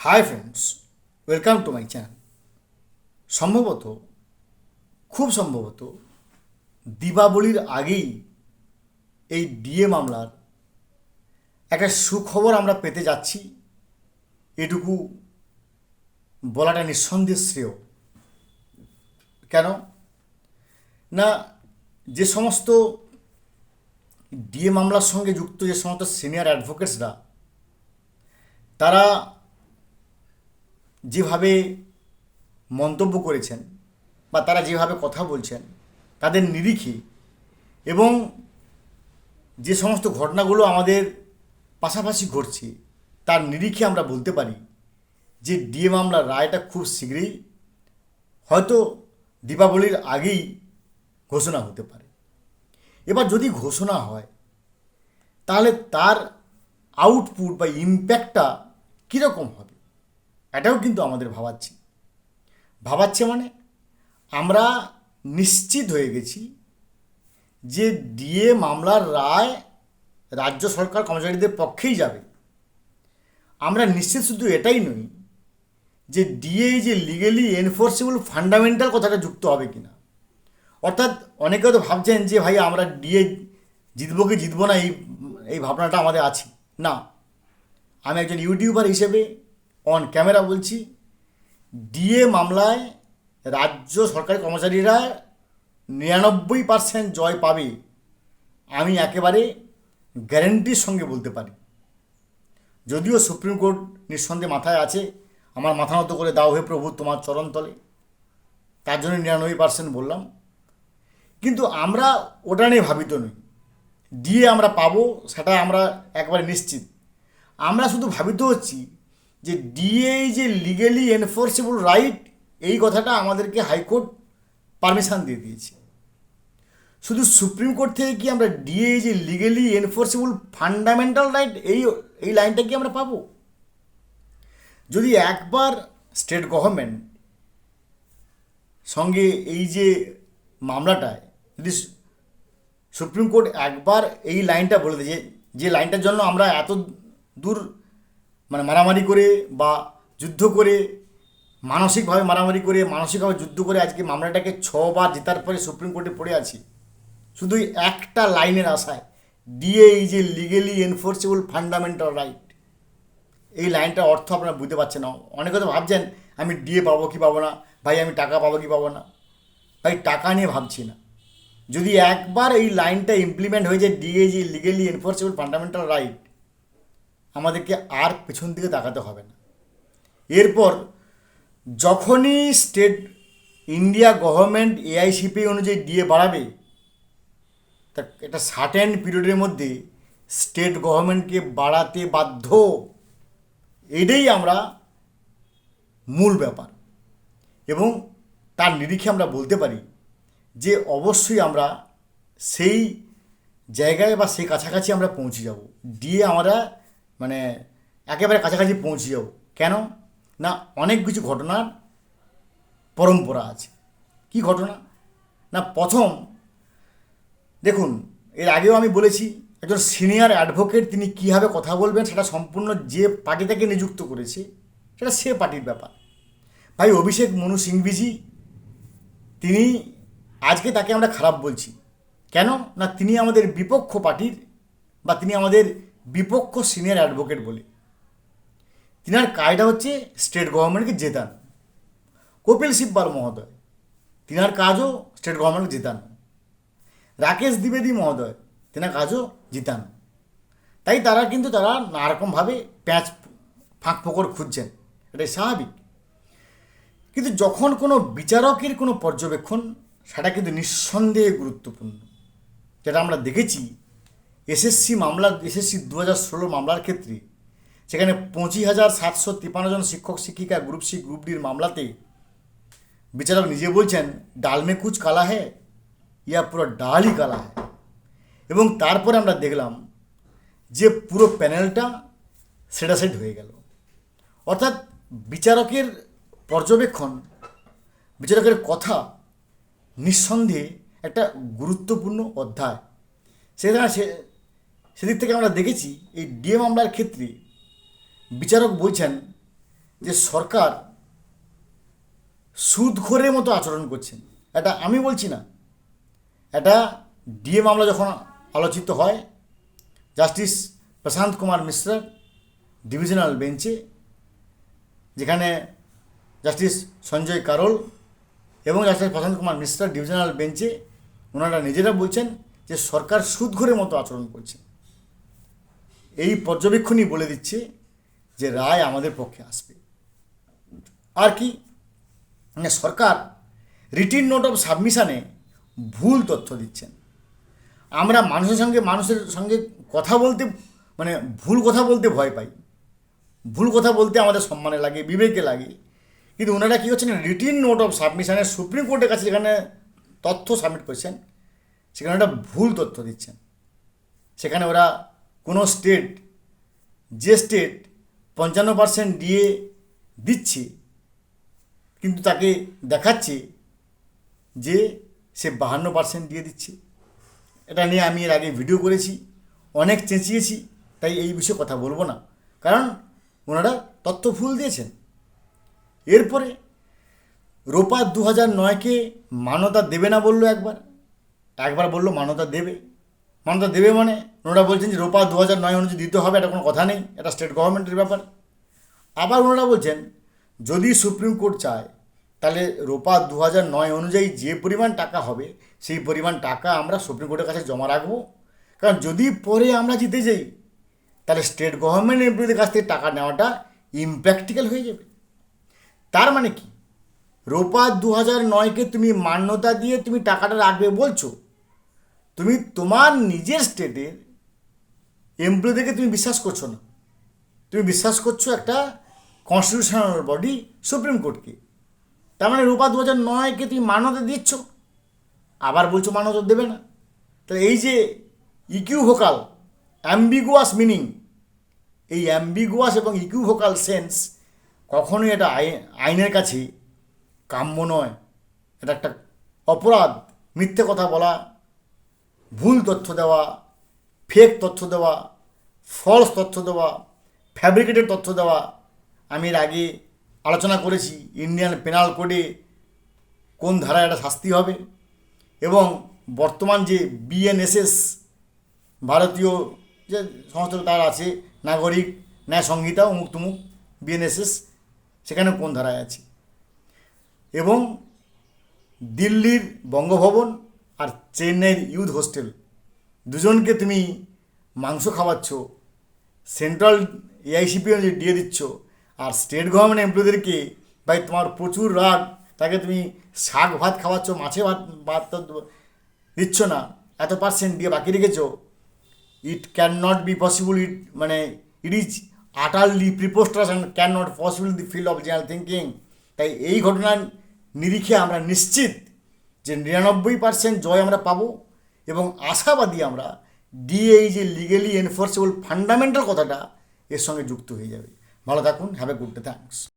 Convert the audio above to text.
Hi friends welcome to my channel সম্ভবত, খুব সম্ভবত, দীপাবলির আগেই এই ডিএ মামলার একটা সুখবর আমরা পেতে যাচ্ছি। এটুকু বলাটা নিঃসন্দেহ শ্রেয়। কেন? না, যে সমস্ত ডিএ মামলার সঙ্গে যুক্ত যে সমস্ত সিনিয়র অ্যাডভোকেটসরা তারা যেভাবে মন্তব্য করেছেন বা তারা যেভাবে কথা বলছেন, তাদের নিরিখে এবং যে সমস্ত ঘটনাগুলো আমাদের পাশাপাশি ঘটছে, তার নিরিখে আমরা বলতে পারি যে ডিএ মামলার রায়টা খুব শীঘ্রই হয়তো দীপাবলির আগেই ঘোষণা হতে পারে। এবার যদি ঘোষণা হয়, তাহলে তার আউটপুট বা ইম্প্যাক্টটা কীরকম হবে? এটাও কিন্তু আমাদের ভাবাচ্ছে। ভাবাচ্ছে মানে আমরা নিশ্চিত হয়ে গেছি যে ডিএ মামলার রায় রাজ্য সরকার কর্মচারীদের পক্ষেই যাবে। আমরা নিশ্চিত শুধু এটাই নই যে ডিএ যে লিগেলি এনফোর্সেবল ফান্ডামেন্টাল কথাটা যুক্ত হবে কিনা। অর্থাৎ অনেকে তো ভাবছেন যে ভাই আমরা ডিএ জিতবো কি জিতবো না এই এই ভাবনাটা আমাদের আছে। না। আমি একজন ইউটিউবার হিসেবে অন ক্যামেরা বলছি ডিএ মামলায় রাজ্য সরকারি কর্মচারীরা নিরানব্বই পার্সেন্ট জয় পাবে, আমি একেবারে গ্যারেন্টির সঙ্গে বলতে পারি। যদিও সুপ্রিম কোর্ট নিঃসন্দেহে মাথায় আছে, আমার মাথা নত করে দাও হে প্রভু তোমার চরণতলে তার জন্য নিরানব্বই পার্সেন্ট বললাম। কিন্তু আমরা ওটা নিয়ে ভাবিত নই। ডিএ আমরা পাবো, সেটা আমরা একবারে নিশ্চিত। আমরা শুধু ভাবিত হচ্ছি যে ডিএ যে লিগেলি এনফোর্সেবল রাইট এই কথাটা আমাদেরকে হাইকোর্ট পারমিশন দিয়ে দিয়েছে। শুধু সুপ্রিম কোর্ট থেকে কি আমরা ডিএ যে লিগেলি এনফোর্সেবল ফান্ডামেন্টাল রাইট এই এই লাইনটা কি আমরা পাবো? যদি একবার স্টেট গভর্নমেন্ট সঙ্গে এই যে মামলাটায়, যদি সুপ্রিম কোর্ট একবার এই লাইনটা বলে দেয় যে যে লাইনটার জন্য আমরা এত দূর মানে মারামারি করে বা যুদ্ধ করে, মানসিকভাবে মারামারি করে, মানসিকভাবে যুদ্ধ করে আজকে মামলাটাকে ছবার জেতার পরে সুপ্রিম কোর্টে পড়ে আছি। শুধু এই একটা লাইনের আশায়। ডিএ এই যে লিগেলি এনফোর্সেবল ফান্ডামেন্টাল রাইট এই লাইনটার অর্থ আপনারা বুঝতে পারছেন না। অনেকে তো ভাবছেন, আমি ডিএ পাবো কি পাবো না? ভাই, আমি টাকা পাবো কি পাবো না? ভাই, টাকা নিয়ে ভাবছি না। যদি একবার এই লাইনটা ইমপ্লিমেন্ট হয়ে যায় ডিএ যে লিগেলি এনফোর্সেবল ফান্ডামেন্টাল রাইট আমাদেরকে আর পেছন দিকে তাকাতে হবে না। এরপর যখনই স্টেট ইন্ডিয়া গভর্নমেন্ট এআইসিপি অনুযায়ী ডিএ বাড়াবে, তা একটা সার্টেন পিরিয়ডের মধ্যে স্টেট গভর্নমেন্টকে বাড়াতে বাধ্য, এটাই আমরা মূল ব্যাপার। এবং তার নিরিখে আমরা বলতে পারি যে অবশ্যই আমরা সেই জায়গায় বা সেই কাছাকাছি আমরা পৌঁছে যাব। দিয়ে আমরা মানে একেবারে কাছাকাছি পৌঁছে যাব কেন? না, অনেক কিছু ঘটনার পরম্পরা আছে। কি ঘটনা? না, প্রথম, দেখুন, এর আগেও আমি বলেছি, একজন সিনিয়র অ্যাডভোকেট তিনি কীভাবে কথা বলবেন সেটা সম্পূর্ণ যে পার্টি থেকে নিযুক্ত করেছে, সেটা সে পার্টির ব্যাপার। ভাই, অভিষেক মনু সিংভিজি, তিনি আজকে তাকে আমরা খারাপ বলছি। কেন? না, তিনি আমাদের বিপক্ষ পার্টির বা তিনি আমাদের বিপক্ষ সিনিয়র অ্যাডভোকেট বলে। তিনার কাজটা হচ্ছে স্টেট গভর্নমেন্টকে জেতান। কপিল সিব্বাল মহোদয়, তিনার কাজও স্টেট গভর্নমেন্টকে জেতানো। রাকেশ দ্বিবেদী মহোদয়, তেনার কাজও জিতান। তাই তারা কিন্তু তারা নানারকমভাবে প্যাঁচ ফাঁক ফোকর খুঁজছেন। এটাই স্বাভাবিক। কিন্তু যখন কোনো বিচারকের কোনো পর্যবেক্ষণ, সেটা কিন্তু নিঃসন্দেহে গুরুত্বপূর্ণ। যেটা আমরা দেখেছি এসএসসি মামলা এসএসসি দু হাজার ষোলো মামলার ক্ষেত্রে সেখানে পঁচিশ হাজার সাতশো তিপ্পান্ন জন শিক্ষক, শিক্ষিকা গ্রুপ সি গ্রুপ ডির মামলাতে বিচারক নিজে বলছেন, ডালমে কুচ কালা হ্যাঁ ইয়া পুরো ডালই কালা হ্যাঁ এবং তারপরে আমরা দেখলাম যে পুরো প্যানেলটা সেটা সেট হয়ে গেল। অর্থাৎ বিচারকের পর্যবেক্ষণ, বিচারকের কথা নিঃসন্দেহে একটা গুরুত্বপূর্ণ অধ্যায়। সেখানে সে সেদিক থেকে আমরা দেখেছি, এই ডিএ মামলার ক্ষেত্রে বিচারক বলছেন যে সরকার সুদখোরের মতো আচরণ করছেন। এটা আমি বলছি না। এটা ডিএ মামলা যখন আলোচিত হয়, জাস্টিস প্রশান্ত কুমার মিশ্রার ডিভিশনাল বেঞ্চে, যেখানে জাস্টিস সঞ্জয় কারোল এবং জাস্টিস প্রশান্ত কুমার মিশ্রার ডিভিশনাল বেঞ্চে ওনারা নিজেরা বলছেন যে সরকার সুদঘরের মতো আচরণ করছে এই পর্যবেক্ষণই বলে দিচ্ছে যে রায় আমাদের পক্ষে আসবে। আর কি? মানে সরকার রিটিন নোট অফ সাবমিশানে ভুল তথ্য দিচ্ছেন। আমরা মানুষের সঙ্গে মানুষের সঙ্গে কথা বলতে মানে ভুল কথা বলতে ভয় পাই। ভুল কথা বলতে আমাদের সম্মানে লাগে, বিবেকে লাগে। কিন্তু ওনারা কী করছেন? রিটিন নোট অফ সাবমিশানে সুপ্রিম কোর্টের কাছে যেখানে তথ্য সাবমিট করছেন, সেখানে একটা ভুল তথ্য দিচ্ছেন। সেখানে ওরা কোনো স্টেট যে স্টেট পঞ্চান্ন পার্সেন্ট দিয়ে দিচ্ছে, কিন্তু তাকে দেখাচ্ছে যে সে বাহান্ন পার্সেন্ট দিয়ে দিচ্ছে। এটা নিয়ে আমি এর আগে ভিডিও করেছি, অনেক চেঁচিয়েছি, তাই এই বিষয়ে কথা বলব না। কারণ ওনারা তথ্য ভুল দিয়েছেন। এরপরে রোপা দু হাজার নয়কে মানতা দেবে না বলল একবার একবার বলল মানতা দেবে। মান্যতা দেবে মানে? ওনারা বলছেন যে রোপা দু হাজার নয় অনুযায়ী দিতে হবে, এটা কোনো কথা নেই, এটা স্টেট গভর্নমেন্টের ব্যাপার। আবার ওনারা বলছেন, যদি সুপ্রিম কোর্ট চায়, তাহলে রোপা দু হাজার নয় অনুযায়ী যে পরিমাণ টাকা হবে, সেই পরিমাণ টাকা আমরা সুপ্রিম কোর্টের কাছে জমা রাখব। কারণ যদি পরে আমরা জিতে যাই, তাহলে স্টেট গভর্নমেন্ট এমপ্লয়ীদের কাছ থেকে টাকা নেওয়াটা ইম্প্র্যাকটিক্যাল হয়ে যাবে। তার মানে কি? রোপা দু হাজার নয়কে তুমি মান্যতা দিয়ে তুমি টাকাটা রাখবে বলছো তুমি তোমার নিজের স্টেটের এমপ্লয়ীদেরকে তুমি বিশ্বাস করছ না। তুমি বিশ্বাস করছ একটা কনস্টিটিউশনাল বডি সুপ্রিম কোর্টকে তার মানে রূপা দু হাজার নয়কে তুমি মান্যতা দিচ্ছ, আবার বলছো মান্যতা দেবে না। তাহলে এই যে ইকিউ ভোকাল অ্যাম্বিগুয়াস মিনিং এই অ্যাম্বিগুয়াস এবং ইকিউ ভোকাল সেন্স কখনোই এটা আই- আইনের কাছে কাম্য নয়। এটা একটা অপরাধ, মিথ্যে কথা বলা ভুল তথ্য দেওয়া ফেক তথ্য দেওয়া ফলস তথ্য দেওয়া ফ্যাব্রিকেটেড তথ্য দেওয়া, আমি এর আগে আলোচনা করেছি ইন্ডিয়ান পেনাল কোডে কোন ধারায় একটা শাস্তি হবে এবং বর্তমান যে বিএনএসএস ভারতীয় যে সমস্ত তার আছে, নাগরিক, ন্যায় সংহিতা অমুক বিএনএসএস সেখানে কোন ধারায় আছে? এবং দিল্লির বঙ্গভবন আর চেন্নাইয়ের ইউথ হোস্টেল। দুজনকে তুমি মাংস খাওয়াচ্ছ, সেন্ট্রাল এআইসিপি দিয়ে দিচ্ছ, আর স্টেট গভর্নমেন্ট এমপ্লয়ীদেরকে, ভাই তোমার প্রচুর রাগ, তাকে তুমি শাক ভাত খাওয়াচ্ছ মাছে ভাত ভাত তো দিচ্ছ না, এত পার্সেন্ট দিয়ে বাকি রেখেছ। It can not be possible it মানে it is utterly preposterous and can not possible the field of general thinking তাই এই ঘটনার নিরিখে আমরা নিশ্চিত যে নিরানব্বই পার্সেন্ট জয় আমরা পাবো এবং আশাবাদী আমরা ডিএ এই যে লিগেলি এনফোর্সেবল ফান্ডামেন্টাল কথাটা এর সঙ্গে যুক্ত হয়ে যাবে। ভালো থাকুন have a good day thanks